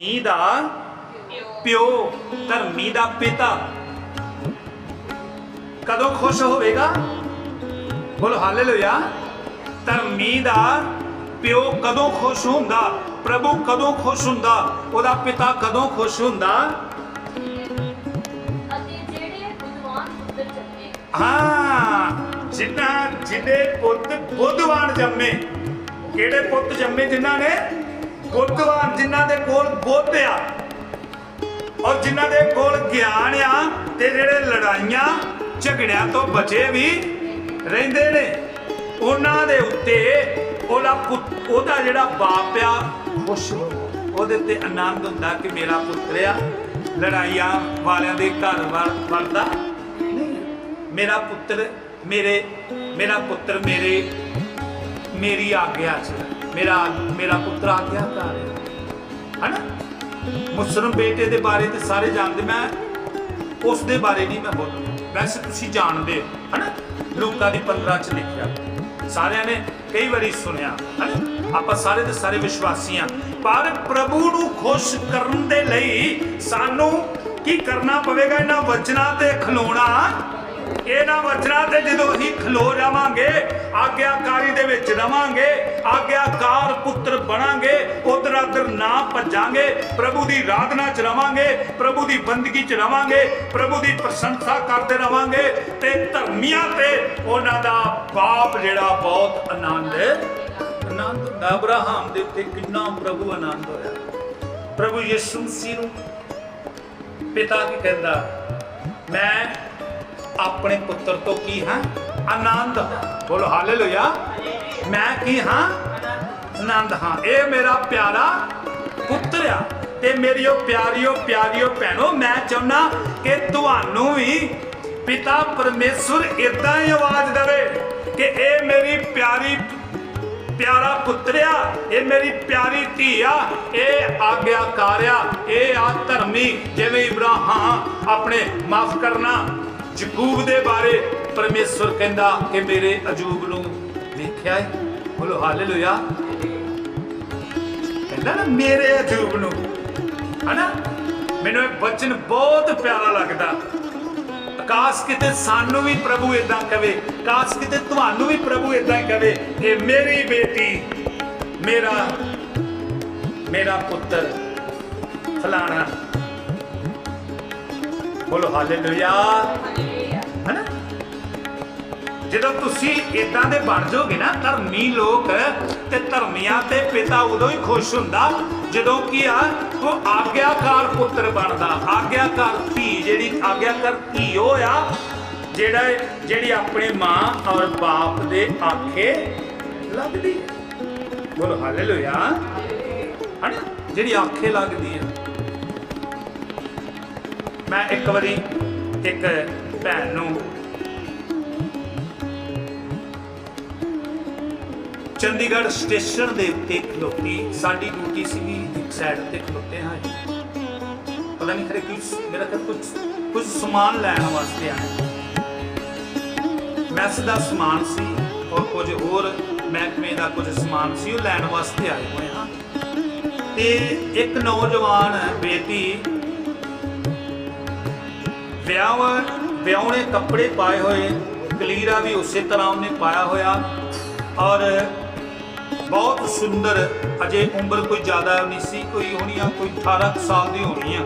ਧਰਮੀ ਦਾ ਪਿਓ ਧਰਮੀ ਦਾ ਪਿਤਾ। ਕਦੋਂ ਖੁਸ਼ ਹੋਵੇਗਾ? ਬੋਲੋ ਹਾਲੇਲੂਇਆ। ਧਰਮੀ ਦਾ ਪਿਓ ਕਦੋਂ ਖੁਸ਼ ਹੁੰਦਾ? ਪ੍ਰਭੂ ਕਦੋਂ ਖੁਸ਼ ਹੁੰਦਾ? ਉਹਦਾ ਪਿਤਾ ਕਦੋਂ ਖੁਸ਼ ਹੁੰਦਾ? ਅਤੇ ਜਿਹੜੇ ਬੁੱਧਵਾਨ ਪੁੱਤਰ ਜੰਮੇ। ਹਾਂ ਜਿਨ੍ਹਾਂ ਜਿਹਦੇ ਪੁੱਤ ਬੁੱਧਵਾਨ ਜੰਮੇ। ਕਿਹੜੇ ਪੁੱਤ ਜੰਮੇ ਜਿਨ੍ਹਾਂ ਨੇ? ਬੁੱਧਵਾਨ ਜਿਨ੍ਹਾਂ ਦੇ ਕੋਲ ਬੁੱਧ ਆ ਔਰ ਜਿਨ੍ਹਾਂ ਦੇ ਕੋਲ ਗਿਆਨ ਆ ਤੇ ਜਿਹੜੇ ਲੜਾਈਆਂ ਝਗੜਿਆਂ ਤੋਂ ਬਚੇ ਵੀ ਰਹਿੰਦੇ ਨੇ, ਉਹਨਾਂ ਦੇ ਉੱਤੇ ਉਹਦਾ ਉਹਦਾ ਜਿਹੜਾ ਬਾਪ ਆ ਖੁਸ਼ ਉਹਦੇ ਤੇ ਆਨੰਦ ਹੁੰਦਾ ਕਿ ਮੇਰਾ ਪੁੱਤਰ ਆ, ਲੜਾਈਆਂ ਵਾਲਿਆਂ ਦੇ ਘਰ ਵੜ- ਵੜਦਾ ਮੇਰਾ ਪੁੱਤਰ ਮੇਰੇ, ਮੇਰਾ ਪੁੱਤਰ ਮੇਰੇ, ਮੇਰੀ ਆਗਿਆ ਚ। ਮੇਰਾ ਮੇਰਾ ਪੁੱਤਰ ਆਗਿਆਕਾਰ ਹੈ ਹਨਾ? ਮੁਸਲਮ ਬੇਟੇ ਦੇ ਬਾਰੇ ਤੇ ਸਾਰੇ ਜਾਣਦੇ, ਮੈਂ ਉਸ ਦੇ ਬਾਰੇ ਨਹੀਂ ਮੈਂ ਬੋਲੂੰ ਵੈਸੇ ਤੁਸੀਂ ਜਾਣਦੇ ਹਨਾ? ਲੂਕਾ ਦੀ 15 ਚ ਲਿਖਿਆ। ਸਾਰਿਆਂ ਨੇ ਕਈ ਵਾਰੀ ਸੁਣਿਆ, ਹਨਾ? ਆਪਾਂ ਸਾਰੇ ਦੇ ਸਾਰੇ ਵਿਸ਼ਵਾਸੀ ਹਾਂ। ਪਰ ਪ੍ਰਭੂ ਨੂੰ ਖੁਸ਼ ਕਰਨ ਦੇ ਲਈ ਸਾਨੂੰ ਕੀ ਕਰਨਾ ਪਵੇਗਾ? ਇਹਨਾਂ ਵਚਨਾਂ ਤੇ ਖਲੋਣਾ ਇਹਨਾਂ ਵਚਨਾਂ ਤੇ ਜਦੋਂ ਅਸੀਂ ਖਲੋ ਜਾਵਾਂਗੇ, ਆਗਿਆਕਾਰੀ ਦੇ ਵਿੱਚ ਰਵਾਂਗੇ, ਆਗਿਆਕਾਰ ਪੁੱਤਰ ਬਣਾਂਗੇ, ਉਧਰ ਅਧਰ ਨਾ ਭੱਜਾਂਗੇ, ਪ੍ਰਭੂ ਦੀ ਆਰਾਧਨਾ ਚ ਰਵਾਂਗੇ, ਪ੍ਰਭੂ ਦੀ ਬੰਦਗੀ ਚ ਰਵਾਂਗੇ, ਪ੍ਰਭੂ ਦੀ ਪ੍ਰਸ਼ੰਸਾ ਕਰਦੇ ਰਵਾਂਗੇ ਤੇ ਧਰਮੀਆਂ ਤੇ ਉਹਨਾਂ ਦਾ ਬਾਪ ਜਿਹੜਾ ਬਹੁਤ ਆਨੰਦ ਆਨੰਦ ਹੁੰਦਾ। ਅਬਰਾਹਮ ਦੇ ਉੱਤੇ ਕਿੰਨਾ ਪ੍ਰਭੂ ਆਨੰਦ ਹੋਇਆ ਪ੍ਰਭੂ ਯਿਸੂ ਮਸੀਹ ਨੂੰ ਪਿਤਾ ਕੀ ਕਹਿੰਦਾ, ਮੈਂ ਆਪਣੇ ਪੁੱਤਰ ਤੋਂ ਕੀ ਹਾਂ? ਆਨੰਦ। ਬੋਲੋ, ਹਾਲੇਲੂਇਆ। ਮੈਂ ਕੀ ਹਾਂ? ਆਨੰਦ ਹਾਂ। ਇਹ ਮੇਰਾ ਪਿਆਰਾ ਪੁੱਤਰ ਆ ਤੇ ਮੇਰੀਓ ਪਿਆਰੀਓ ਪਿਆਰੀਓ ਭੈਣੋ, ਮੈਂ ਚਾਹੁੰਦਾ ਕਿ ਤੁਹਾਨੂੰ ਵੀ ਪਿਤਾ ਪਰਮੇਸ਼ਵਰ ਇਦਾਂ ਹੀ ਆਵਾਜ਼ ਦੇਵੇ ਕਿ ਇਹ ਮੇਰੀ ਪਿਆਰੀ, ਪਿਆਰਾ ਪੁੱਤਰਿਆ ਇਹ ਮੇਰੀ ਪਿਆਰੀ ਧੀ ਆ, ਇਹ ਆਗਿਆਕਾਰ ਇਹ ਆ ਧਰਮੀ, ਜਿਵੇਂ ਇਬਰਾਹਿਮ ਆਪਣੇ ਮਾਫ ਕਰਨਾ। ਯਕੂਬ ਦੇ ਬਾਰੇ ਪਰਮੇਸ਼ਵਰ ਕਹਿੰਦਾ ਕਿ ਮੇਰੇ ਅਜੂਬ ਨੂੰ ਵੇਖਿਆ ਹੈ ਬੋਲੋ, ਹਾਲੇਲੂਇਆ। ਕਹਿੰਦਾ ਨਾ, ਮੇਰੇ ਅਜੂਬ ਨੂੰ। ਹਨਾ? ਮੈਨੂੰ ਇਹ ਵਚਨ ਬਹੁਤ ਪਿਆਰਾ ਲੱਗਦਾ। ਕਾਸ਼ ਕਿਤੇ ਸਾਨੂੰ ਵੀ ਪ੍ਰਭੂ ਇਦਾਂ ਕਵੇ, ਕਾਸ਼ ਕਿਤੇ ਤੁਹਾਨੂੰ ਵੀ ਪ੍ਰਭੂ ਇਦਾਂ ਕਵੇ ਕਿ ਮੇਰੀ ਬੇਟੀ, ਮੇਰਾ ਮੇਰਾ ਪੁੱਤਰ ਫਲਾਣਾ। ਬੋਲੋ, ਹਾਲੇਲੂਇਆ। ਹਨਾ? ਜਦੋਂ ਤੁਸੀਂ ਇਦਾਂ ਦੇ ਬਣ ਜਾਓਗੇ ਨਾ, ਧਰਮੀ ਲੋਕ ਤੇ ਧਰਮੀਆਂ ਤੇ ਪਿਤਾ ਉਦੋਂ ਹੀ ਖੁਸ਼ ਹੁੰਦਾ, ਜਦੋਂ ਕੀ ਆ, ਉਹ ਆਗਿਆਕਾਰ ਪੁੱਤਰ ਬਣਦਾ। ਆਗਿਆਕਾਰ ਧੀ ਜਿਹੜੀ, ਆਗਿਆਕਾਰ ਧੀ ਉਹ ਆ, ਜਿਹੜਾ, ਜਿਹੜੀ ਆਪਣੇ ਮਾਂ ਔਰ ਬਾਪ ਦੇ ਆਖੇ ਲੱਗਦੀ ਹੈ ਬੋਲੋ, ਹਾਲੇਲੂਇਆ। ਹਨਾ? ਜਿਹੜੀ ਆਖੇ ਲੱਗਦੀ ਹੈ ਮੈਂ ਇੱਕ ਵਾਰੀ ਇੱਕ ਭੈਣ ਨੂੰ ਚੰਡੀਗੜ੍ਹ ਸਟੇਸ਼ਨ ਦੇ ਉੱਤੇ ਖਲੋਤੀ, ਸਾਡੀ ਡਿਊਟੀ ਸੀਗੀ ਇੱਕ ਸਾਈਡ ਤੇ ਖਲੋਤੇ ਹਾਂ ਪਤਾ ਨਹੀਂ ਖਰੇ ਕੁਝ ਮੇਰਾ ਖਿਆਲ ਕੁਝ ਕੁਝ ਸਮਾਨ ਲੈਣ ਵਾਸਤੇ ਆਏ ਮੈਸ ਦਾ ਸਮਾਨ ਸੀ ਔਰ ਕੁਝ ਹੋਰ ਮਹਿਕਮੇ ਦਾ ਕੁਝ ਸਮਾਨ ਸੀ, ਉਹ ਲੈਣ ਵਾਸਤੇ ਆਏ ਹੋਏ ਹਾਂ। ਤੇ ਇੱਕ ਨੌਜਵਾਨ ਬੇਟੀ ਵਿਆਹ ਵਿਆਹੁਣੇ ਕੱਪੜੇ ਪਾਏ ਹੋਏ, ਕਲੀਰਾ ਵੀ ਉਸੇ ਤਰ੍ਹਾਂ ਉਹਨੇ ਪਾਇਆ ਹੋਇਆ। ਔਰ ਬਹੁਤ ਸੁੰਦਰ, ਅਜੇ ਉਮਰ ਕੋਈ ਜ਼ਿਆਦਾ ਨਹੀਂ ਸੀ, ਕੋਈ ਹੋਣੀ ਆ, ਕੋਈ 18 ਕੁ ਸਾਲ ਦੀ ਹੋਣੀ ਆ।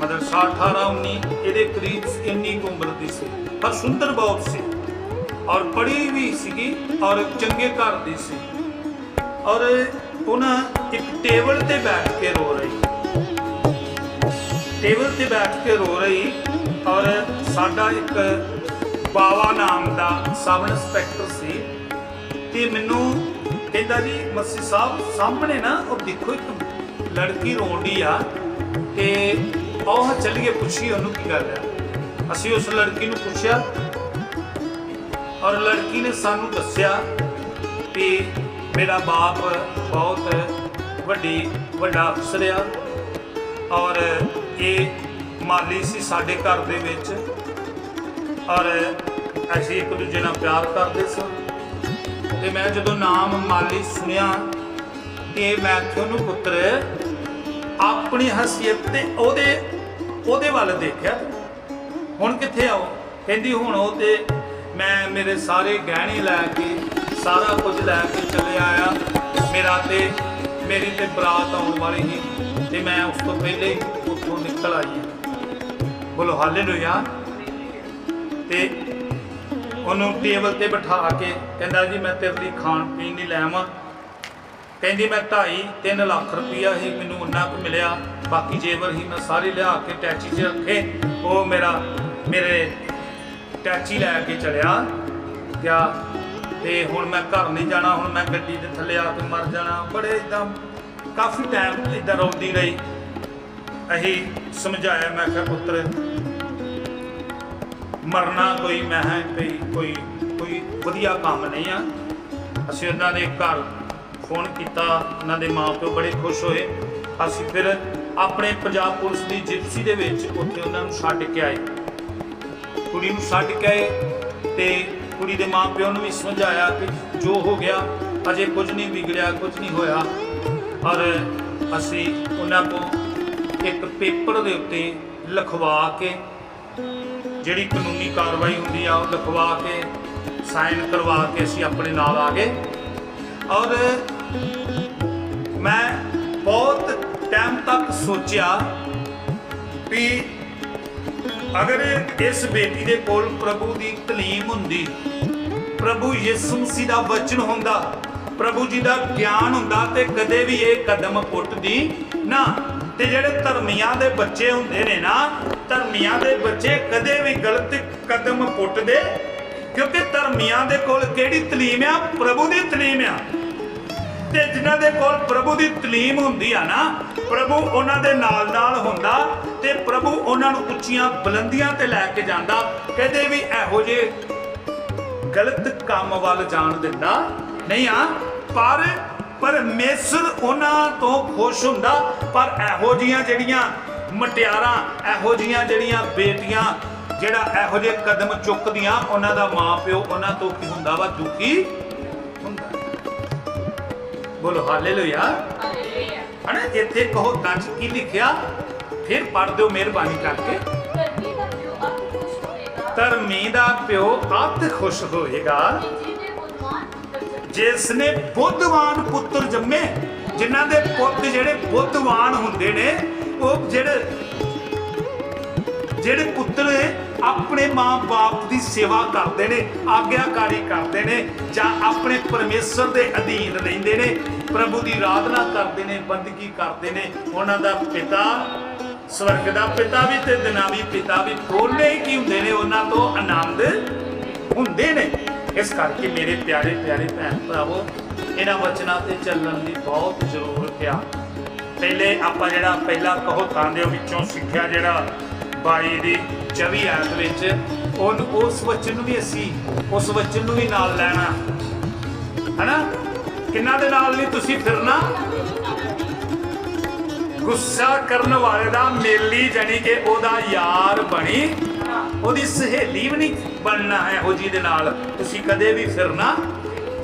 ਮਤਲਬ 18 19 ਇਹਦੇ ਕਰੀਬ ਇੰਨੀ ਕੁ ਉਮਰ ਦੀ ਸੀ। ਪਰ ਸੁੰਦਰ ਬਹੁਤ ਸੀ। ਔਰ ਪੜ੍ਹੀ ਵੀ ਸੀਗੀ, ਔਰ ਚੰਗੇ ਘਰ ਦੀ ਸੀ। ਔਰ ਉਹਨਾਂ ਇੱਕ ਟੇਬਲ ਤੇ ਬੈਠ ਕੇ ਰੋ ਰਹੀ। ਟੇਬਲ ਤੇ ਬੈਠ ਕੇ ਰੋ ਰਹੀ ਔਰ ਸਾਡਾ ਇੱਕ ਬਾਵਾ ਨਾਮ ਦਾ ਸਬ ਇੰਸਪੈਕਟਰ ਸੀ ਤੇ ਮੈਨੂੰ ਕਹਿੰਦਾ ਜੀ ਮੱਸੀ ਸਾਹਿਬ ਸਾਹਮਣੇ ਨਾ ਉਹ ਦੇਖੋ ਇੱਕ ਲੜਕੀ ਰੋਂਦੀ ਆ ਤੇ ਉਹ ਚੱਲੀਏ ਪੁੱਛੀ ਉਹਨੂੰ ਕੀ ਗੱਲ ਆ। ਅਸੀਂ ਉਸ ਲੜਕੀ ਨੂੰ ਪੁੱਛਿਆ ਔਰ ਲੜਕੀ ਨੇ ਸਾਨੂੰ ਦੱਸਿਆ ਕਿ ਮੇਰਾ ਬਾਪ ਬਹੁਤ ਵੱਡੀ, ਵੱਡਾ ਅਫਸਰ ਆ ਔਰ ਇਹ ਮਾਲੀ ਸੀ ਸਾਡੇ ਘਰ ਦੇ ਵਿੱਚ। ਔਰ ਅਸੀਂ ਇੱਕ ਦੂਜੇ ਨਾਲ ਪਿਆਰ ਕਰਦੇ ਸਾਂ। ਤੇ ਮੈਂ ਜਦੋਂ ਨਾਮ ਮਾਲੀ ਸੁਣਿਆ, ਤੇ ਮੈਂ ਕਿਹਾ ਉਹਨੂੰ ਪੁੱਤਰ ਆਪਣੀ ਹਸੀਅਤ ਤੇ ਉਹਦੇ ਉਹਦੇ ਵੱਲ ਦੇਖਿਆ। ਹੁਣ ਕਿੱਥੇ ਆਓ ਕਹਿੰਦੀ ਹੁਣ ਉਹ ਤੇ ਮੈਂ ਮੇਰੇ ਸਾਰੇ ਗਹਿਣੇ ਲੈ ਕੇ, ਸਾਰਾ ਕੁਝ ਲੈ ਕੇ ਚਲੇ ਆਇਆ। ਮੇਰਾ ਤੇ, ਮੇਰੀ ਤੇ ਬਰਾਤ ਆਉਣ ਵਾਲੀ ਸੀ। ਤੇ ਮੈਂ ਉਸ ਤੋਂ ਪਹਿਲੇ ਹੀ ਉੱਥੋਂ ਨਿਕਲ ਆਈ ਹਾਂ। ਬੋਲੋ, ਹਾਲੇਲੂਇਆ। ਤੇ ਉਹਨੂੰ ਟੇਬਲ ਤੇ ਬਿਠਾ ਕੇ ਕਹਿੰਦਾ ਜੀ, ਮੈਂ ਤੇਰੇ ਲਈ ਖਾਣ ਪੀਣ ਨਹੀਂ ਲੈਵਾਂ ਕਹਿੰਦੀ, ਮੈਂ 2.5 3 ਲੱਖ ਰੁਪਈਆ ਹੀ ਮੈਨੂੰ ਉਹਨਾਂ ਕੁ ਮਿਲਿਆ। ਬਾਕੀ ਜੇਵਰ ਹੀ ਮੈਂ ਸਾਰੇ ਲਿਆ ਕੇ ਟੈਚੀ 'ਚ ਰੱਖੇ। ਉਹ ਮੇਰਾ, ਮੇਰੇ ਟੈਚੀ ਲੈ ਕੇ ਚਲਿਆ ਗਿਆ ਤੇ ਹੁਣ ਮੈਂ ਘਰ ਨਹੀਂ ਜਾਣਾ, ਹੁਣ ਮੈਂ ਗੱਡੀ ਦੇ ਥੱਲੇ ਆ ਕੇ ਮਰ ਜਾਣਾ। ਬੜੇ ਇਦਾਂ ਕਾਫੀ ਟਾਈਮ ਇਦਾਂ ਰੋਂਦੀ ਰਹੀ। ਅਹੀ ਸਮਝਾਇਆ ਮੈਂ ਕਿਹਾ ਪੁੱਤਰ। ਮਰਨਾ ਕੋਈ ਮੈਂ ਹੈ ਕੋਈ ਕੋਈ ਵਧੀਆ ਕੰਮ ਨਹੀਂ ਆ। ਅਸੀਂ ਉਹਨਾਂ ਦੇ ਘਰ ਫੋਨ ਕੀਤਾ, ਉਹਨਾਂ ਦੇ ਮਾਪਿਓ ਬੜੇ ਖੁਸ਼ ਹੋਏ। ਅਸੀਂ ਫਿਰ ਆਪਣੇ ਪੰਜਾਬ ਪੁਲਿਸ ਦੀ ਜਿਪਸੀ ਦੇ ਵਿੱਚ ਉੱਥੇ ਉਹਨਾਂ ਨੂੰ ਛੱਡ ਕੇ ਆਏ। ਕੁੜੀ ਨੂੰ ਛੱਡ ਕੇ ਆਏ ਤੇ ਕੁੜੀ ਦੇ ਮਾਪਿਓ ਨੂੰ ਵੀ ਸਮਝਾਇਆ ਕਿ ਜੋ ਹੋ ਗਿਆ, ਅਜੇ ਕੁਝ ਨਹੀਂ ਵਿਗੜਿਆ, ਕੁਝ ਨਹੀਂ ਹੋਇਆ। ਔਰ ਅਸੀਂ ਉਹਨਾਂ ਕੋਲ ਇੱਕ ਪੇਪਰ ਦੇ ਉੱਤੇ ਲਿਖਵਾ ਕੇ ਜਿਹੜੀ ਕਾਨੂੰਨੀ ਕਾਰਵਾਈ ਹੁੰਦੀ ਆ ਉਹ ਲਿਖਵਾ ਕੇ, ਸਾਈਨ ਕਰਵਾ ਕੇ ਅਸੀਂ ਆਪਣੇ ਨਾਲ ਆ ਗਏ। ਔਰ ਮੈਂ ਬਹੁਤ ਟਾਈਮ ਤੱਕ ਸੋਚਿਆ ਵੀ ਅਗਰ ਇਸ ਬੇਟੀ ਦੇ ਕੋਲ ਪ੍ਰਭੂ ਦੀ ਤਲੀਮ ਹੁੰਦੀ, ਪ੍ਰਭੂ ਯਿਸੂ ਮਸੀਹ ਦਾ ਵਚਨ ਹੁੰਦਾ, ਪ੍ਰਭੂ ਜੀ ਦਾ ਗਿਆਨ ਹੁੰਦਾ, ਤੇ ਕਦੇ ਵੀ ਇਹ ਕਦਮ ਪੁੱਟਦੀ ਨਾ। ਤੇ ਜਿਹੜੇ ਧਰਮੀਆਂ ਦੇ ਬੱਚੇ ਹੁੰਦੇ ਨੇ ਨਾ ਧਰਮੀਆਂ ਦੇ ਬੱਚੇ ਕਦੇ ਵੀ ਗਲਤ ਕਦਮ ਪੁੱਟਦੇ? ਕਿਉਂਕਿ ਧਰਮੀਆਂ ਦੇ ਕੋਲ ਕਿਹੜੀ ਤਾਲੀਮ ਆ? ਪ੍ਰਭੂ ਦੀ ਤਾਲੀਮ ਆ। ਤੇ ਜਿਨ੍ਹਾਂ ਦੇ ਕੋਲ ਪ੍ਰਭੂ ਦੀ ਤਾਲੀਮ ਹੁੰਦੀ ਆ ਨਾ, ਪ੍ਰਭੂ ਉਹਨਾਂ ਦੇ ਨਾਲ ਨਾਲ ਹੁੰਦਾ ਤੇ ਪ੍ਰਭੂ ਉਹਨਾਂ ਨੂੰ ਉੱਚੀਆਂ ਬੁਲੰਦੀਆਂ ਤੇ ਲੈ ਕੇ ਜਾਂਦਾ, ਕਦੇ ਵੀ ਇਹੋ ਜਿਹੇ ਗਲਤ ਕੰਮ ਵੱਲ ਜਾਣ ਦਿੰਦਾ ਨਹੀਂ ਆ। ਪਰ, ਪਰਮੇਸ਼ਰ ਉਹਨਾਂ ਤੋਂ ਖੁਸ਼ ਹੁੰਦਾ, ਪਰ ਇਹੋ ਜੀਆਂ ਜਿਹੜੀਆਂ ਮਟਿਆਰਾਂ ਇਹੋ ਜੀਆਂ ਜਿਹੜੀਆਂ ਬੇਟੀਆਂ ਜਿਹੜਾ ਇਹੋ ਜਿਹੇ ਕਦਮ ਚੁੱਕਦੀਆਂ ਉਹਨਾਂ ਦਾ ਮਾਪਿਓ ਉਹਨਾਂ ਤੋਂ ਕੀ ਹੁੰਦਾ ਵਾ? ਦੁਖੀ ਹੁੰਦਾ। ਬੋਲੋ ਹਾਲੇਲੂਇਆ। ਹਾਲੇਲੂਇਆ। ਹਨਾ ਇੱਥੇ ਕਹੋ ਕੰਚ ਕੀ ਲਿਖਿਆ ਫਿਰ ਪੜ੍ਹ ਦਿਓ ਮਿਹਰਬਾਨੀ ਕਰਕੇ। ਪਿਓ ਧਰਮੀ ਦਾ ਪਿਓ ਅੱਤ ਖੁਸ਼ ਹੋਏਗਾ। ਜਿਸ ਨੇ ਬੁੱਧਵਾਨ ਪੁੱਤਰ ਜੰਮੇ ਜਿਨ੍ਹਾਂ ਦੇ ਪੁੱਤ ਜਿਹੜੇ ਬੁੱਧਵਾਨ ਹੁੰਦੇ ਨੇ ਉਹ ਜਿਹੜੇ ਜਿਹੜੇ ਪੁੱਤਰ ਆਪਣੇ ਮਾਂ-ਬਾਪ ਦੀ ਸੇਵਾ ਕਰਦੇ ਨੇ, ਆਗਿਆਕਾਰੀ ਕਰਦੇ ਨੇ, ਜਾਂ ਆਪਣੇ ਪਰਮੇਸ਼ਰ ਦੇ ਅਧੀਨ ਰਹਿੰਦੇ ਨੇ, ਪ੍ਰਭੂ ਦੀ ਆਰਾਧਨਾ ਕਰਦੇ ਨੇ, ਬੰਦਗੀ ਕਰਦੇ ਨੇ, ਉਹਨਾਂ ਦਾ ਪਿਤਾ ਸਵਰਗ ਦਾ ਪਿਤਾ ਵੀ ਤੇ ਦਿਨਾਵੀ ਪਿਤਾ ਵੀ ਦੋਨੇ ਕੀ ਹੁੰਦੇ ਨੇ, ਉਹਨਾਂ ਤੋਂ ਆਨੰਦ ਹੁੰਦੇ ਨੇ। ਇਸ ਕਰਕੇ ਮੇਰੇ ਪਿਆਰੇ ਪਿਆਰੇ ਭੈਣ ਭਰਾਵੋ ਇਹਨਾਂ ਵਚਨਾਂ ਤੇ ਚੱਲਣ ਦੀ ਬਹੁਤ ਜ਼ਰੂਰਤ ਆ ਪਹਿਲੇ ਆਪਾਂ ਜਿਹੜਾ ਪਹਿਲਾ ਕਹੋ ਦੇ ਵਿੱਚੋਂ ਸਿੱਖਿਆ ਜਿਹੜਾ 22 ਦੀ 24 ਆਇਤ ਵਿੱਚ ਉਹ ਉਸ ਵਚਨ ਨੂੰ ਵੀ ਅਸੀਂ, ਉਸ ਵਚਨ ਨੂੰ ਵੀ ਨਾਲ ਲੈਣਾ। ਹਨਾ? ਕਿੰਨਾ ਦੇ ਨਾਲ ਨਹੀਂ ਤੁਸੀਂ ਫਿਰਨਾ? ਗੁੱਸਾ ਕਰਨ ਵਾਲੇ ਦਾ ਮੇਲੀ ਜਾਨੀ ਕਿ ਉਹਦਾ ਯਾਰ ਬਣੀ, ਉਹਦੀ ਸਹੇਲੀ ਵੀ ਨਹੀਂ ਬਣਨਾ ਹੈ ਉਹ ਜੀ ਦੇ ਨਾਲ। ਤੁਸੀਂ ਕਦੇ ਵੀ ਫਿਰਨਾ?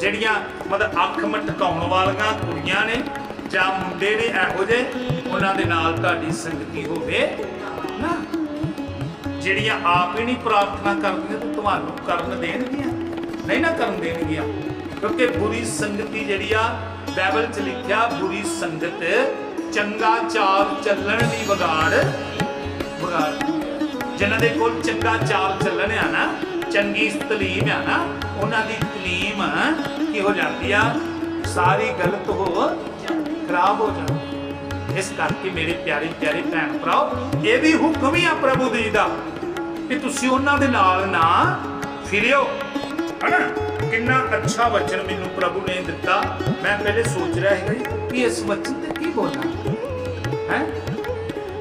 ਜਿਹੜੀਆਂ ਮਤਲਬ ਅੱਖ ਮਟਕਾਉਣ ਵਾਲੀਆਂ ਕੁੜੀਆਂ ਨੇ ਜਾਂ ਮੁੰਡੇ ਨੇ ਇਹੋ ਜਿਹੇ, ਉਹਨਾਂ ਦੇ ਨਾਲ ਤੁਹਾਡੀ ਸੰਗਤੀ ਹੋਵੇ ਨਾ। ਜਿਹੜੀਆਂ ਆਪ ਹੀ ਨਹੀਂ ਪ੍ਰਾਰਥਨਾ ਕਰਦੀਆਂ ਤੇ ਤੁਹਾਨੂੰ ਕਰਨ ਦੇਣਗੀਆਂ। ਨਹੀਂ ਨਾ ਕਰਨ ਦੇਣਗੀਆਂ। ਕਿਉਂਕਿ ਬੁਰੀ ਸੰਗਤੀ ਜਿਹੜੀ ਆ ਬਾਈਬਲ ਚ ਲਿਖਿਆ, ਬੁਰੀ ਸੰਗਤ ਚੰਗਾ ਚਾਲ ਚੱਲਣ ਦੀ ਵਿਗਾੜ ਵਿਗਾੜ ਜਿਨ੍ਹਾਂ ਦੇ ਕੋਲ ਚੰਗਾ ਚਾਲ ਚੱਲਣ ਆ ਨਾ, ਚੰਗੀ ਤਲੀਮ ਆ ਨਾ, ਉਹਨਾਂ ਦੀ ਤਲੀਮ ਕੀ ਹੋ ਜਾਂਦੀ ਆ? ਸਾਰੀ ਗਲਤ ਹੋ ਖਰਾਬ ਹੋ ਜਾਂਦੀ ਇਸ ਕਰਕੇ ਮੇਰੇ ਪਿਆਰੇ ਪਿਆਰੇ ਭੈਣ ਭਰਾਓ, ਇਹ ਵੀ ਹੁਕਮ ਹੀ ਆ ਪ੍ਰਭੂ ਜੀ ਦਾ ਕਿ ਤੁਸੀਂ ਉਹਨਾਂ ਦੇ ਨਾਲ ਨਾ ਫਿਰਿਓ। ਹਨਾ? ਕਿੰਨਾ ਅੱਛਾ ਵਚਨ ਮੈਨੂੰ ਪ੍ਰਭੂ ਨੇ ਦਿੱਤਾ। ਮੈਂ ਪਹਿਲੇ ਸੋਚ ਰਿਹਾ ਸੀ ਕਿ ਇਸ ਵਚਨ ਤੇ ਕੀ ਬੋਲਾਂ ਹੈ?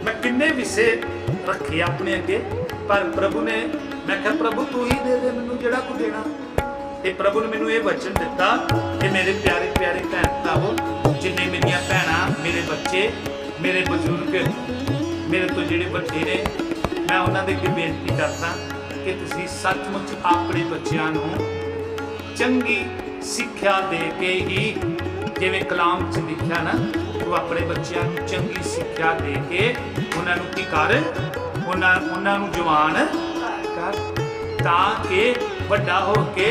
ਮੈਂ ਕਿੰਨੇ ਵਿਸ਼ੇ ਰੱਖੇ ਆਪਣੇ ਅੱਗੇ, ਪਰ ਪ੍ਰਭੂ ਨੇ, ਮੈਂ ਕਿਹਾ, ਪ੍ਰਭੂ, ਤੂੰ ਹੀ ਦੇ ਦੇ ਮੈਨੂੰ ਜਿਹੜਾ ਕੁ ਦੇਣਾ। ਤੇ ਪ੍ਰਭੂ ਨੇ ਮੈਨੂੰ ਇਹ ਵਚਨ ਦਿੱਤਾ ਕਿ ਮੇਰੇ ਪਿਆਰੇ ਪਿਆਰੇ ਭੈਣ ਭਰਾਵੋ, ਜਿੰਨੇ ਮੇਰੀਆਂ ਭੈਣਾਂ, ਮੇਰੇ ਬੱਚੇ, ਮੇਰੇ ਬਜ਼ੁਰਗ, ਮੇਰੇ ਤੋਂ ਜਿਹੜੇ ਵੱਡੇ ਨੇ ਮੈਂ ਉਹਨਾਂ ਦੇ ਅੱਗੇ ਬੇਨਤੀ ਕਰਦਾ ਕਿ ਤੁਸੀਂ ਸੱਚਮੁੱਚ ਆਪਣੇ ਬੱਚਿਆਂ ਨੂੰ ਚੰਗੀ ਸਿੱਖਿਆ ਦੇ ਕੇ ਹੀ, ਜਿਵੇਂ ਕਲਾਮ 'ਚ ਲਿਖਿਆ ਨਾ ਉਹ ਆਪਣੇ ਬੱਚਿਆਂ ਨੂੰ ਚੰਗੀ ਸਿੱਖਿਆ ਦੇ ਕੇ ਉਹਨਾਂ ਨੂੰ ਕੀ ਕਰ? ਉਹਨਾਂ ਉਹਨਾਂ ਨੂੰ ਜਵਾਨ ਕਰ, ਤਾਂ ਕਿ ਵੱਡਾ ਹੋ ਕੇ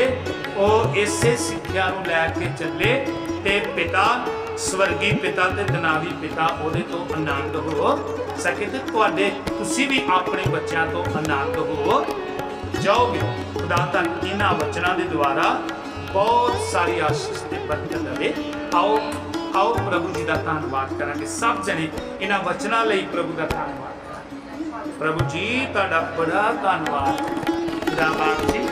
ਉਹ ਇਸੇ ਸਿੱਖਿਆ ਨੂੰ ਲੈ ਕੇ ਚੱਲੇ ਤੇ ਪਿਤਾ, ਸਵਰਗੀ ਪਿਤਾ ਤੇ ਦਨਾਵੀ ਪਿਤਾ ਉਹਦੇ ਤੋਂ ਆਨੰਦ ਹੋ ਸਕੇ ਤੇ ਤੁਹਾਡੇ ਤੁਸੀਂ ਵੀ ਆਪਣੇ ਬੱਚਿਆਂ ਤੋਂ ਆਨੰਦ ਹੋ ਜਾਓਗੇ। ਖੁਦਾ ਤੁਹਾਨੂੰ ਇਹਨਾਂ ਵਚਨਾਂ ਦੇ ਦੁਆਰਾ ਬਹੁਤ ਸਾਰੀ ਆਸ਼ੀਸ਼ ਤੇ ਬਰਕਤ ਦੇਵੇ ਆਓ ਆਓ ਪ੍ਰਭੂ ਜੀ ਦਾ ਧੰਨਵਾਦ ਕਰਾਂਗੇ। ਸਭ ਜਣੇ ਇਹਨਾਂ ਵਚਨਾਂ ਲਈ ਪ੍ਰਭੂ ਦਾ ਧੰਨਵਾਦ ਕਰਾਂਗੇ। ਪ੍ਰਭੂ ਜੀ, ਤੁਹਾਡਾ ਬੜਾ ਧੰਨਵਾਦ। ਖੁਦਾਵੰਦ ਜੀ।